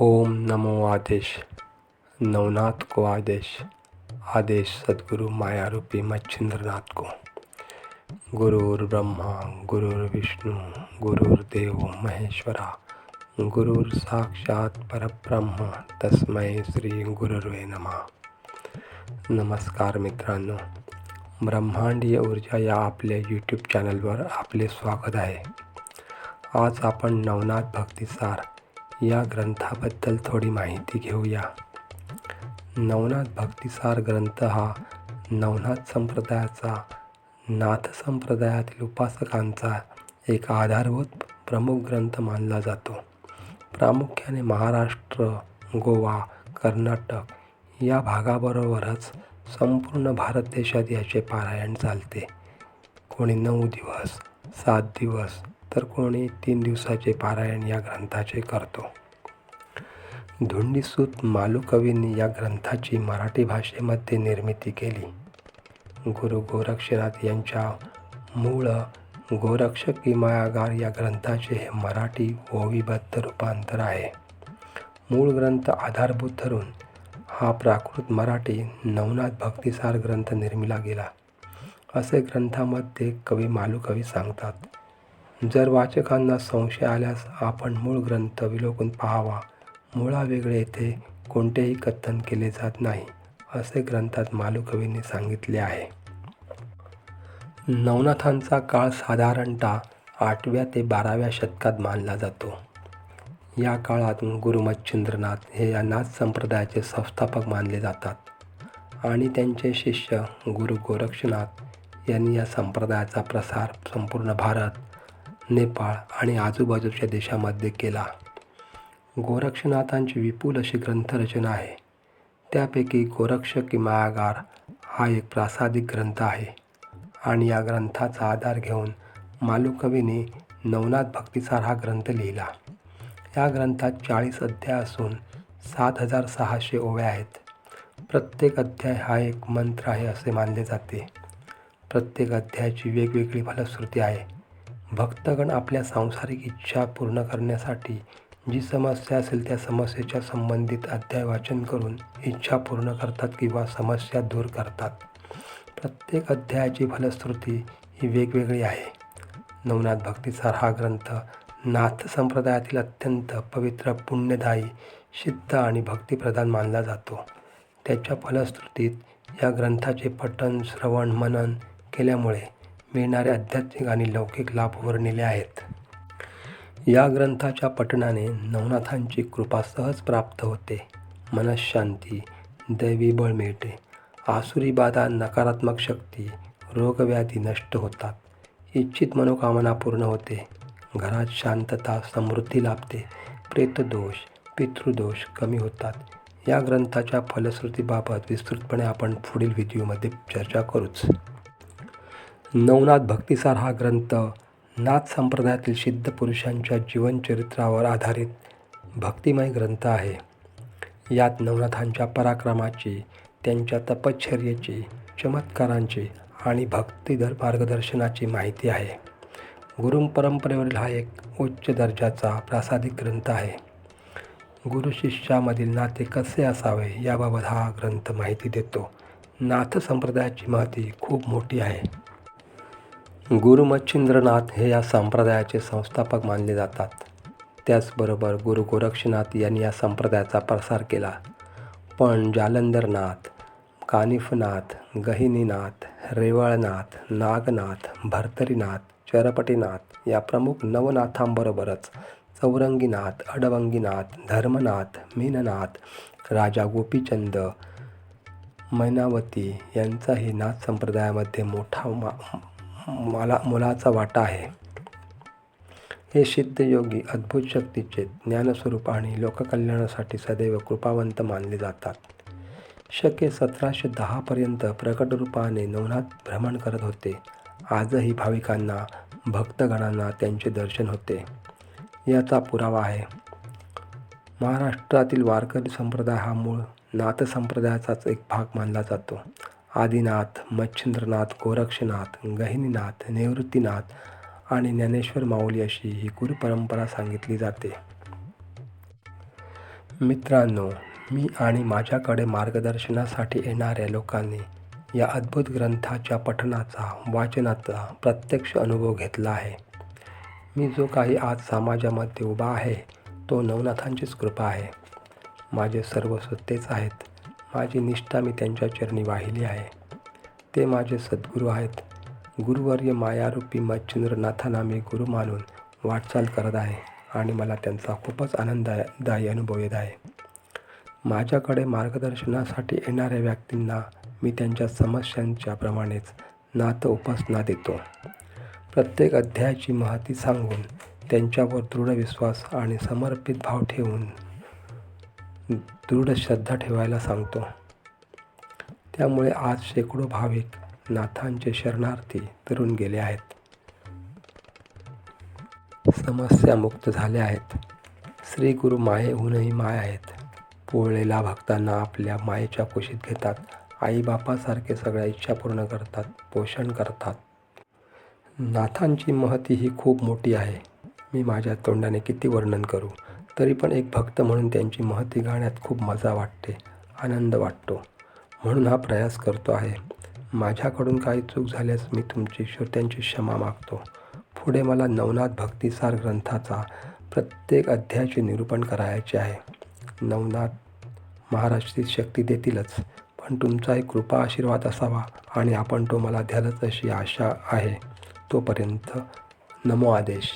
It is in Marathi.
ओम नमो आदेश, नवनाथ को आदेश आदेश सदगुरु माया रूपी मच्छिंद्रनाथ को। गुरुर् ब्रह्मा गुरुर्विष्णू गुरुर्देव महेश्वरा, गुरुर साक्षात परब्रह्म तस्मय श्री गुरुर्वे नमः। नमस्कार मित्रांनो, ब्रह्मांडीय ऊर्जा या आपल्या यूट्यूब चॅनलवर आपले स्वागत आहे. आज आपण नवनाथ भक्तिसार या ग्रंथाबद्दल थोडी माहिती घेऊया. नवनाथ भक्तिसार ग्रंथ हा नवनाथ संप्रदायाचा नाथ संप्रदायातील उपासकांचा एक आधारभूत प्रमुख ग्रंथ मानला जातो. प्रामुख्याने महाराष्ट्र गोवा कर्नाटक या भागाबरोबरच संपूर्ण भारत देशात याचे पारायण चालते. कोणी नऊ दिवस सात दिवस तर कोणी तीन दिवसाचे पारायण या ग्रंथाचे करतो. धुंडीसूत मालुकवींनी या ग्रंथाची मराठी भाषेमध्ये निर्मिती केली. गुरु गोरक्षनाथ यांच्या मूळ गोरक्ष किमायागार या ग्रंथाचे हे मराठी ओवीबद्ध रूपांतर आहे. मूळ ग्रंथ आधारभूत धरून हा प्राकृत मराठी नवनाथ भक्तिसार ग्रंथ निर्मिला गेला. असे ग्रंथामध्ये कवी मालुकवी सांगतात. जर वाचकांना संशय आल्यास आपण मूळ ग्रंथ विलोकून पाहावा. मुळा वेगळे येथे कोणतेही कथन केले जात नाही असे ग्रंथात मालुकवींनी सांगितले आहे. नवनाथांचा काळ साधारणतः आठव्या ते बाराव्या शतकात मानला जातो. या काळात गुरु मच्छिंद्रनाथ हे या नाथ संप्रदायाचे संस्थापक मानले जातात आणि त्यांचे शिष्य गुरु गोरक्षनाथ यांनी या संप्रदायाचा प्रसार संपूर्ण भारत नेपाळ आणि आजूबाजूच्या देशामध्ये केला. गोरक्षनाथांची विपुल अशी ग्रंथरचना आहे. त्यापैकी गोरक्ष किमायागार हा एक प्रासादिक ग्रंथ आहे आणि या ग्रंथाचा आधार घेऊन मालुकवीने नवनाथ भक्तिसार हा ग्रंथ लिहिला. या ग्रंथात चाळीस अध्याय असून सात हजार सहाशे ओव्या आहेत. प्रत्येक अध्याय हा एक मंत्र आहे असे मानले जाते. प्रत्येक अध्यायाची वेगवेगळी फलश्रुती आहे. भक्तगण आपल्या सांसारिक इच्छा पूर्ण करण्यासाठी जी समस्या असेल त्या समस्येच्या संबंधित अध्याय वाचन करून इच्छा पूर्ण करतात किंवा समस्या दूर करतात. प्रत्येक अध्यायाची फलश्रुती ही वेगवेगळी आहे. नवनाथ भक्तीसार हा ग्रंथ नाथ संप्रदायातील अत्यंत पवित्र पुण्यदायी सिद्ध आणि भक्तिप्रधान मानला जातो. त्याच्या फलश्रुतीत या ग्रंथाचे पठण श्रवण मनन केल्यामुळे मिळणारे आध्यात्मिक आणि लौकिक लाभ वर्णिले आहेत. या ग्रंथाच्या पठणाने नवनाथांची कृपा सहज प्राप्त होते. मनशांती दैवी बळ मिळते. आसुरी बाधा नकारात्मक शक्ती रोगव्याधी नष्ट होतात. इच्छित मनोकामना पूर्ण होते. घरात शांतता समृद्धी लाभते. प्रेतदोष पितृदोष कमी होतात. या ग्रंथाच्या फलश्रुतीबाबत विस्तृतपणे आपण पुढील व्हिडिओमध्ये चर्चा करूच. नवनाथ भक्तिसार हा ग्रंथ नाथ संप्रदायातील सिद्ध पुरुषांच्या जीवनचरित्रावर आधारित भक्तिमय ग्रंथ आहे. यात नवनाथांच्या पराक्रमाची त्यांच्या तपश्चर्येची चमत्कारांची आणि भक्तिधर मार्गदर्शनाची माहिती आहे. गुरु परंपरेवरील हा एक उच्च दर्जाचा प्रासादिक ग्रंथ आहे. गुरु शिष्यामधील नाते कसे असावे याबाबत हा ग्रंथ माहिती देतो. नाथ संप्रदायाची महती खूप मोठी आहे. गुरु मच्छिंद्रनाथ हे या संप्रदायाचे संस्थापक मानले जातात. त्याचबरोबर गुरु गोरक्षनाथ यांनी या संप्रदायाचा प्रसार केला. पण जालंधरनाथ कानिफनाथ गहिनीनाथ रेवाळनाथ नागनाथ भर्तरीनाथ चरपटीनाथ या प्रमुख नवनाथांबरोबरच चौरंगीनाथ अडवंगीनाथ धर्मनाथ मीननाथ राजा गोपीचंद मैनावती यांचाही नाथ संप्रदायामध्ये मोठा मा मला मुलाचा वाटा आहे. हे सिद्धयोगी अद्भुत शक्तीचे ज्ञानस्वरूप आणि लोककल्याणासाठी सदैव कृपावंत मानले जातात. शके सतराशे दहापर्यंत प्रकट रूपाने नवनाथ भ्रमण करत होते. आजही भाविकांना भक्तगणांना त्यांचे दर्शन होते. याचा पुरावा आहे. महाराष्ट्रातील वारकरी संप्रदाय हा मूळ नाथ संप्रदायाचाच एक भाग मानला जातो. आदिनाथ मच्छिंद्रनाथ गोरक्षनाथ गहिनीनाथ निवृत्तीनाथ आणि ज्ञानेश्वर माऊली अशी ही गुरुपरंपरा सांगितली जाते. मित्रांनो मी आणि माझ्याकडे मार्गदर्शनासाठी येणाऱ्या लोकांनी या अद्भुत ग्रंथाच्या पठणाचा वाचनाचा प्रत्यक्ष अनुभव घेतला आहे. मी जो काही आज समाजामध्ये उभा आहे तो नवनाथांचीच कृपा आहे. माझे सर्व तेच आहेत. माझी निष्ठा मी त्यांच्या चरणी वाहिली आहे. ते माझे सद्गुरू आहेत. गुरुवर्य मायारूपी मच्छिंद्रनाथांना मी गुरु मानून वाटचाल करत आहे आणि मला त्यांचा खूपच आनंददायी अनुभव येत आहे. माझ्याकडे मार्गदर्शनासाठी येणाऱ्या व्यक्तींना मी त्यांच्या समस्यांच्या प्रमाणेच नातं उपासना देतो. प्रत्येक अध्यायाची महती सांगून त्यांच्यावर दृढ विश्वास आणि समर्पित भाव ठेवून दृढ श्रद्धा ठेवायला सांगतो. त्यामुळे आज शेकडो भाविक नाथांचे शरणार्थी तरुण गेले आहेत. समस्या मुक्त झाल्या आहेत. श्री गुरु मायेहूनही माय आहेत. पोळलेला भक्तांना आपल्या मायेच्या कुशीत घेतात. आईबापासारखे सगळ्या इच्छा पूर्ण करतात पोषण करतात. नाथांची महती ही खूप मोठी आहे. मी माझ्या तोंडाने किती वर्णन करू? तरी पण एक भक्त म्हणून त्यांची महती गाण्यात खूप मजा वाटते आनंद वाटतो. म्हणून हा प्रयास करतो आहे. माझ्याकडून काही चूक झाल्यास मी तुमची श्रोत्यांची क्षमा मागतो. पुढे मला नवनाथ भक्तिसार ग्रंथाचा प्रत्येक अध्यायाचे निरूपण करायचे आहे. नवनाथ महाराष्ट्रीत शक्ती देतीलच पण तुमचाही कृपा आशीर्वाद असावा आणि आपण तो मला द्यालच अशी आशा आहे. तोपर्यंत नमो आदेश.